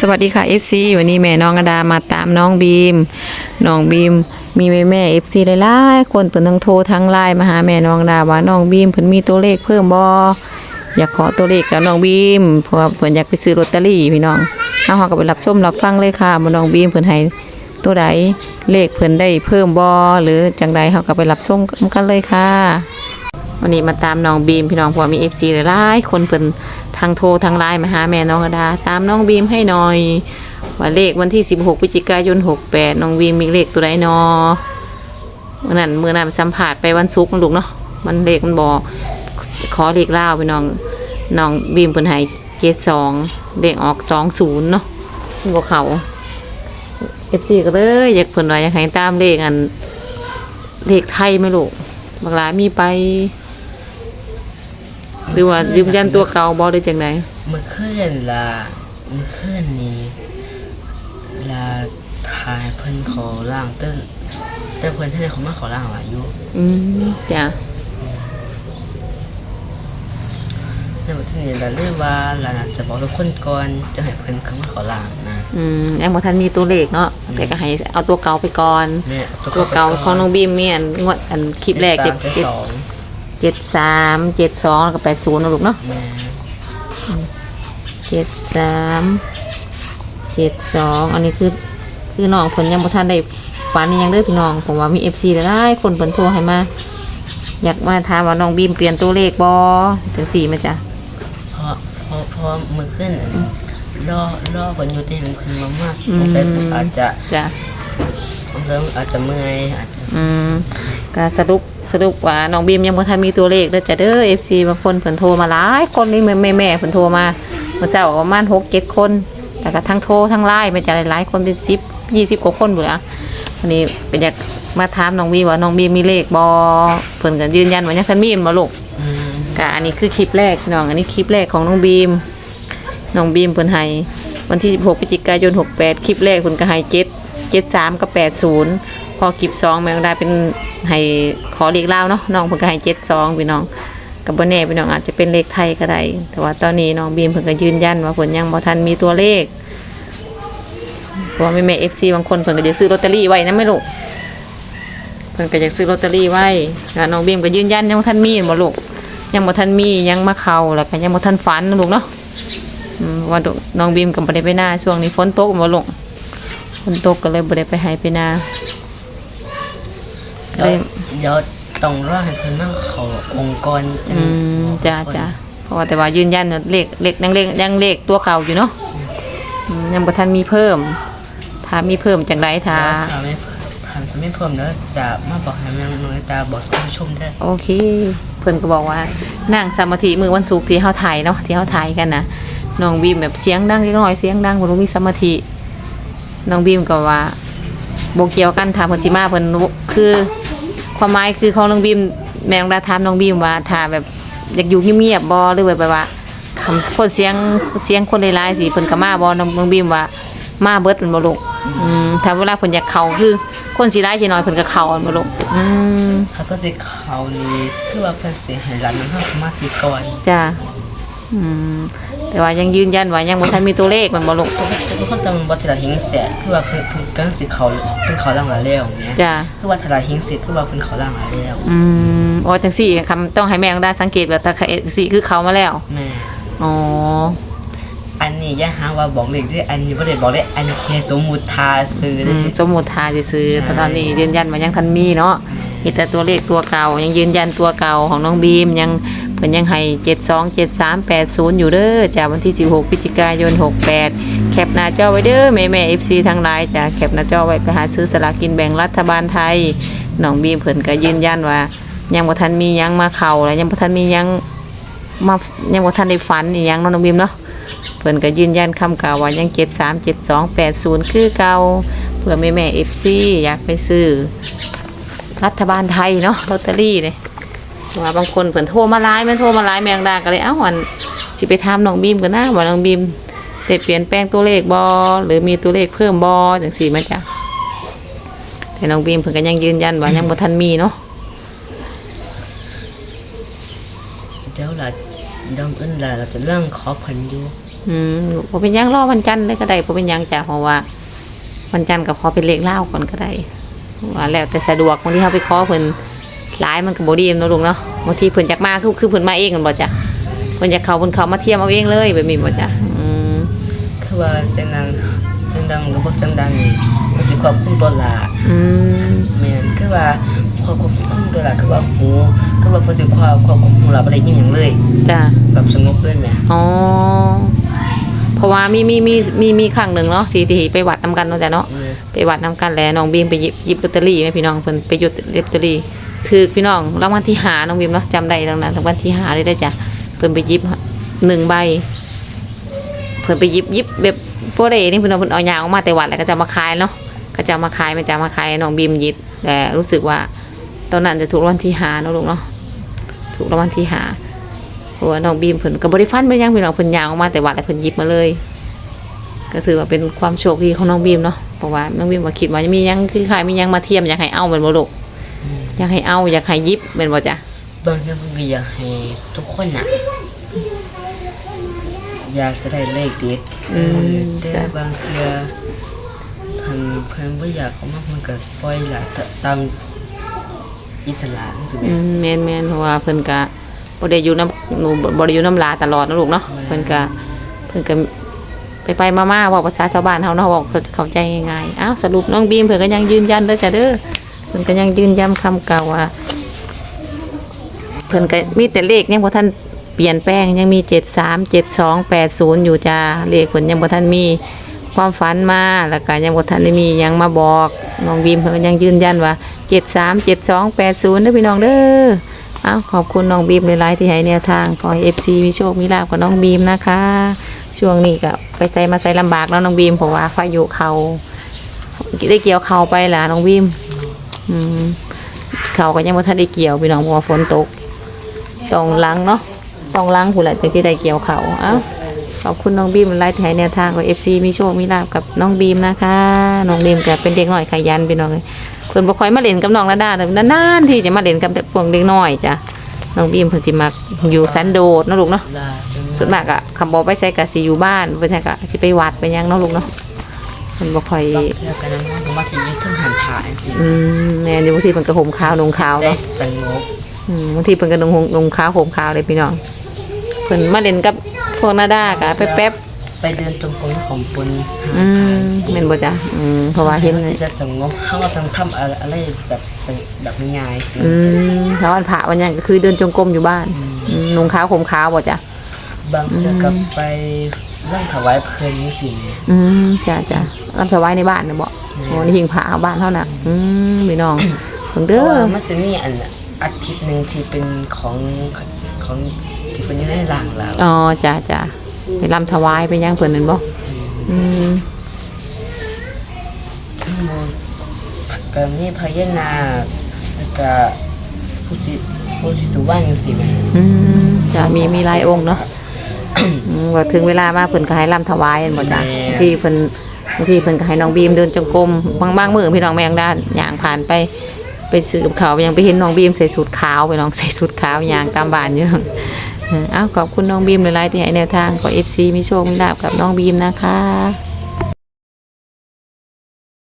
สวัสดีค่ะ FC วันนี้แม่น้องอดามาตามน้องบีม น้องบีมมีแม่แม่ FC หลายๆคนเพิ่นทั้งโทรทั้งไลน์มาหาแม่น้องดาว่าน้องบีมเพิ่นมีตัวเลขเพิ่มบ่อยากขอตัวเลขกับน้องบีมเพราะว่าเพิ่นอยากไปซื้อลอตเตอรี่พี่น้องเอาเฮาก็ไปรับชมรับฟังเลยค่ะว่าน้องบีมเพิ่นให้ตัวใดเลขเพิ่นได้เพิ่มบ่หรือจังใดเฮาก็ไปรับชมกันเลยค่ะ วันนี้มาตามน้องบีมพี่น้องพราะว่ามีหลายคนเพิ่นทางโทรทางไลน์มาหาแม่น้องอดา ตามน้องบีมให้หน่อยว่าเลขวันที่ 16พฤศจิกายน 68 น้องบีมมีเลขตัวใดนอมื่อนั้นมื่อนั้นสัมผัสไปวันศุกร์นะลูกเนาะมันเลขมันบอกขอเลขเล่าพี่น้องน้องบีมเพิ่นให้72เลขออก20เนาะมันบ่เขา FC ก็เลยอยากเพิ่นว่าอยากให้ตามเลขอันเลขไทยไหมลูกบางหลายมีไป หรือว่ายืมยันตัวเก่าบ่ได้จังไดเมื่อคืนละเมื่อคืนนี้ละทายเพิ่นขอล่างเต้นแต่เพิ่นท่านเขามาขอล่างว่าอยู่อืมจ้ะในวันที่นี้เราเรียกว่าเราน่าจะบอกทุกคนก่อนจะให้เพิ่นเขามาขอล่างนะอืมยังบ่ทันมีตัวเลขเนาะแต่ก็ให้เอาตัวเก่าไปก่อน แม่ตัวเก่าของน้องบีมมีอันงวดอันคลิปแรกเจ็เจ็ดดสามเจ็ดเจ็ดสอง เจ็ดสามเจ็ดสองแล้วก็แปดศูนย์นะลูกเนาะแม่เจ็ดสามเจ็ดสองอันนี้คือคือน้องเพิ่นยังบ่ทันได้ฝันอีหยังเด้อพี่น้องผมว่ามี FC หลายๆคนเพิ่นโทรให้มา อยากมาถามว่าน้องบีมเปลี่ยนตัวเลขบ่จังสี่ไหมจ๊ะเพราะเพราะเพราะเมื่อคืนรอรอเพิ่นอยู่ที่เห็นเพิ่นมามากสงสัยเพิ่นอาจจะจ้ะสงสัยอาจจะเมื่อยอาจจะอืมก็สรุป สรุปว่าน้องบีมยังบ่ทันมีตัวเลขเด้อจ้ะเด้อ FC บางคนเพิ่นโทรมาหลายคนนี่แม่แม่แม่เพิ่นโทรมาเมื่อเช้าประมาณ6 7คนแล้วก็ทั้งโทรทั้งไลน์ม่นจะหลายคนเป็น10 20กว่าคนพุ่นล่ะวันนี้เป็นอยากมาถามน้องบีมว่าน้องบีมมีเลขบ่เพิ่นก็ยืนยันว่ายังทันมีม่นบ่ลูกก็อันนี้คือคลิปแรกน้องอันนี้คลิปแรกของน้องบีมน้องบีมเพิ่นให้วันที่ 16พฤศจิกายน 68 คลิปแรกเพิ่นก็ให้7 73กับ80 พอคลิป2แม่งได้เป็นให้ขอเลขเล่าเนาะน้องเพิ่นก็ให้72พี่น้องก็บ่แน่พี่น้องอาจจะเป็นเลขไทยก็ได้แต่ว่าตอนนี้น้องบีมเพิ่นก็ยืนยันว่าเพิ่นยังบ่ทันมีตัวเลขเพราะว่าแม่ๆ FC บางคนเพิ่นก็อยากซื้อลอตเตอรี่ไว้นะแม่ลูกเพิ่นก็อยากซื้อลอตเตอรี่ไว้แล้วน้องบีมก็ยืนยันยังบ่ทันมีบ่ลูกยังบ่ทันมียังมาเข้าแล้วก็ยังบ่ทันฝันนะลูกเนาะว่าน้องบีมก็บ่ได้ไปหน้าช่วงนี้ฝนตกบ่ลูกฝนตกก็เลยบ่ได้ไปให้ไปหน้า เดี๋เลยวยเดี๋ยวต้องรอให้เพิ่นมาเขาองค์กรจังอืมจ้าจ้าเพราะว่าแต่ว่ายืนยันว่าเลขเลขยังเลขยังเลขตัวเก่าอยู่เนาะอืมยังบ่ทันมีเพิ่ม ถ้ามีเพิ่มจังไดถ้า ถ้าไม่ถ้าไม่เพิ่มแล้วจะมาบอกให้แม่น้อยตาบอกท่านผู้ชมได้โอเค เพิ่นก็บอกว่านั่งสมาธิมือวันศุกร์ที่เฮาถ่ายเนาะที่เฮาถ่ายกันนะน้องบีมแบบเสียงดังเล็กน้อยเสียงดังบ่รู้มีสมาธิน้องบีมก็ว่า โบเกี่ยวกันถามเพิ่นสิมาเพิ่นคือ ความหมายคือของน้องบีมแม่น้องดาถามน้องบีมว่าถ้าแบบอยากอยู่เงียบๆบ่หรือว่าแบบว่าคำคนเสียงเสียงคนหลายๆสิเพิ่นก็มาบ่น้องน้องบีมว่ามาเบิดเพิ่นบ่ลูกอืมถ้าเวลาเพิ่นอยากเข้าคือคนสิหลายสิน้อยเพิ่นก็เข้าอันบ่ลูกอืมถ้าก็สิเขานี่คือว่าเพิ่นสิให้รันมันเข้าสมาธิก่อนจ้ะ อืมแต่ว่ายังยืนยันว่ายังบ่ทันมีตัวเลขมันบ่ลูกทุกคนจำบ่ทีละหิงเสียคือว่าเพิ่นเพิ่นกำลังสิเขาเพิ่นเขาล่างมาแล้วเนี่ยจ้ะคือว่าทีละหิงเสียคือว่าเพิ่นเขาล่างมาแล้วอืมอ๋อจังซี่คำต้องให้แม่ต้องได้สังเกตว่าตาสิคือเขามาแล้วแม่อ๋ออันนี้อย่าหาว่าบอกเลขเด้ออันนี้บ่ได้บอกเลขอันนี้แค่สมมุติทาซื้ออืเด้ มสมมุติทาซื้อๆเพราะตอนนี้ยืนยันว่ายังทันมีเนาะมีแต่ตัวเลขตัวเก่ายังยืนยันตัวเก่าของน้องบีมยัง เพิ่นยังให้ 72 73 80 อยู่เด้อจากวันที่ 16พฤศจิกายน 68 แคปหน้าจอไว้เด้อแม่แม่ FC ทั้งหลายจ้ะแคปหน้าจอไว้ไปหาซื้อสลากกินแบ่งรัฐบาลไทยน้องบีมเพิ่นก็ยืนยันว่า ยังบ่ทันมียังมาเข้าและยังบ่ทันมียังมายังบ่ทันได้ฝันอีหยังเนาะน้องบีมเนาะเพิ่นก็ยืนยันคำกล่าวว่ายังเจ็ดสามเจ็ดสองแปดศูนย์คือเก่าเพื่อแม่แม่เอฟซีอยากไปซื้อ รัฐบาลไทยเนาะลอตเตอรี่เลย ว่าบางคนเพิ่นโทรมาไลน์แม่นโทรมาไลน์แมงดาก็เลยเอ้าวันสิไปถามน้องบีมกันนะว่าน้องบีมได้เปลี่ยนแปลงตัวเลขบ่หรือมีตัวเลขเพิ่มบ่จังซี่แม่จ้ะแต่น้องบีมเพิ่นก็ยังยืนยันว่ายังบ่ทันมีเนาะเดี๋ยวล่ะเดี๋ยวอื่นล่ะเราจะเรื่องขอเพิ่นอยู่อืมบ่เป็นหยังรอวันจันทร์เลยก็ได้บ่เป็นหยังจ้ะเพราะว่า วันจันทร์ก็ขอเป็นเลขเล่าวก่อนก็ได้ว่าแล้วแต่สะดวกบางทีเฮาไปขอเพิ่น หลายมันก็บ่ดีเนาะลุงเนาะบางทีเพิ่นอยากมาคือคือเพิ่นมาเองกันบ่จ้ะเพิ่นอยากเข้าเพิ่นเข้ามาเทียมเอาเองเลยแบบนี้บ่จ้ะอืมคือว่าจังดังจังดังกับพวกจังดังนี่ก็สิควบคุมตัวละอืมแม่นคือว่าควบคุมตัวละคือว่าหูคือว่าเพิ่นสิควบควบคุมหูเราบ่ได้ยินหยังเลยจ้ะแบบสงบด้วยแหมอ๋อเพราะว่ามีมีมีมีมีครั้งหนึ่งเนาะที่ที่ไปวัดนํกันเนาะจ้ะเนาะเออไปวัดน้ำกันแล้วน้องบีมไปหยิบหยิบลอตเตอรี่ไหมพี่น้องเพิ่นไปหยุดลอตเตอรี่ ถือพี่น้องรางวัลที่หาน้องบีมเนาะจำได้ตรงนั้นรางวัลที่หาเลยได้จ้ะเพิ่นไปยิบหนึ่งใบเพิ่นไปยิบยิบแบบโปรเดนี่เพิ่นเอาเพิ่นเอายางออกมาแต่วัดแล้วก็จะมาขายเนาะก็จะมาขายมันจะมาขายน้องบีมยิบแต่รู้สึกว่า ตอนนั้นจะถูกรางวัลที่หาเนาะลูกเนาะถูกรางวัลที่หาเพราะว่าน้องบีมเพิ่นก็บ่ได้ฟันเป็นยังพี่น้องเพิ่นยางออกมาแต่วัดแล้วเพิ่นยิบมาเลย ก็ถือว่าเป็นความโชคดีของน้องบีมเนาะเพราะว่าน้องบีมว่าคิดว่ามียังคือใครมียังมาเทียมอยากให้เอาเป็นบ่ลูก อยากให้เอาอยากให้ยิบเป็นบ่จ้ะบางทีเพิ่นก็อยากให้ทุกคนน่ะ อยากจะได้เลขเด็ดเออแต่บางเทื่อเพิ่นเพิ่นบ่อยากเอามาเพิ่นก็ปล่อยละตามอิสระจังซี่แหมอืมแม่นแม่นเพราะว่าเพิ่นก็บ่ได้อยู่น้ำหนูบ่ได้อยู่น้ำลาตลอดนะลูกเนาะเพิ่นก็เพิ่นก็ไปไปๆมาๆเว้าภาษาชาวบ้านเฮาเนาะเว้าเข้าใจง่ายๆอ้าวสรุปน้องบีมเพิ่นก็ยังยืนยันเด้อจ้ะเด้อ เพิ่นก็ยังยืนยันคำเก่าว่าเพิ่นก็มีแต่เลขยังบ่ทันเปลี่ยนแปลงยังมี73 72 80องแปดศูนย์อยู่จ้าเลขเพิ่นยังบ่ทันมีความฝันมาแล้วก็ยังบ่ทันได้มียังมาบอกน้องบีมเพิ่นก็ยังยืนยันว่า73 72 80เจ็ด้อพี่น้องเด้อเอาขอบคุณน้องบีมหลายๆที่ให้แนวทางขอให้ FC มีโชคมีลาภกับน้องบีมนะคะ ช่วงนี้ก็ไปใส่มาใส่ลำบากแล้วน้องบีมเพราะว่าพายุเขาได้เกี่ยวเขาไปล่ะน้องบีม เขาก็ยังบ่ทันได้เกี่ยวพี่น้องเพราะว่าฝนตกต้องล้างเนาะต้องล้างผู้ละจึงจะได้เกี่ยวเขาเอ้าขอบคุณน้องบีมไลฟ์ไทยแนวทางของ FC มีโชคมีลาบกับน้องบีมนะคะน้องบีมก็เป็นเด็กน้อยขยันพี่น้องเลยเพิ่นบ่ค่อยมาเล่นกับน้องระดาแต่นานๆที่จะมาเล่นกับพวกเด็กน้อยจ้ะน้องบีมเพิ่นสิมักอยู่สันโดษเนาะลูกเนาะส่วนมากอะคำบอกไปใช้ก็สิอยู่บ้านบ่ใช่ก็สิไปวัดไปยังเนาะลูกเนาะ เพิ่นบ่ค่อยบางเทื่อกันนั้นมันก็มาที่ยึดถึงหันผาจังซี่อืมแม่นอยู่บางทีเพิ่นก็ห่มขาวนุ่งขาวได้เนาะสงบอืมบางทีเพิ่นก็นุ่งห่มนุ่งขาวห่มขาวเลยพี่น้องเพิ่นมาเล่นกับพวกนาดากะแป๊บไปเดินจงกรมของปนๆอืมแม่นบ่จ๊ะอืมเพราะว่าเห็นที่จะสงบเขาก็ต้องทำอะไรแบบสงแบบง่ายๆอืมถ้าวันพระวันหยังก็คือเดินจงกรมอยู่บ้านอืมนุ่งขาวห่มขาวบ่จ๊ะ บางเทื่อก็ไป ร่างถวายเพลินนี่สิแม่อืมจ้ะจ้ะรับถวายในบ้านน่ะบ่โอ้นี่หิ้งพระเอาบ้านเฮาน่ะ อืมพี่น้องเพิ่งเพเด้ราะอว่ามันจะมีอันอาทิตย์หนึ่งที่เป็นของของที่เป็นอยู่ในหลังเราอ๋อจ้ะจ้ะไปรำถวายไปหยังเพิ่นนั่นบ่อืมทั้งหมดก็มีพญานาคแล้วก็ผู้จิผู้จิตุว่านจังซี่แม่อืมจ้ะมีมีหลายองค์เนาะอืม ว่าถึงเวลามาเพิ่นก็ให้รำถวายนั่นบ่จ้ะบางทีเพิ่นบางทีเพิ่นก็ให้น้องบีมเดินจงกรมบางบางมื้อพี่น้องแม่งด้านย่างผ่านไปไปซื้อกับเขาวยังไปเห็นน้องบีมใส่สูทขาวไปน้องใส่สูทขาวย่างตามบ้านอยู่เออเอ้าขอบคุณน้องบีมหลายๆที่ให้แนวทางขอ FC มีโชคมีลาภกับน้องบีมนะคะ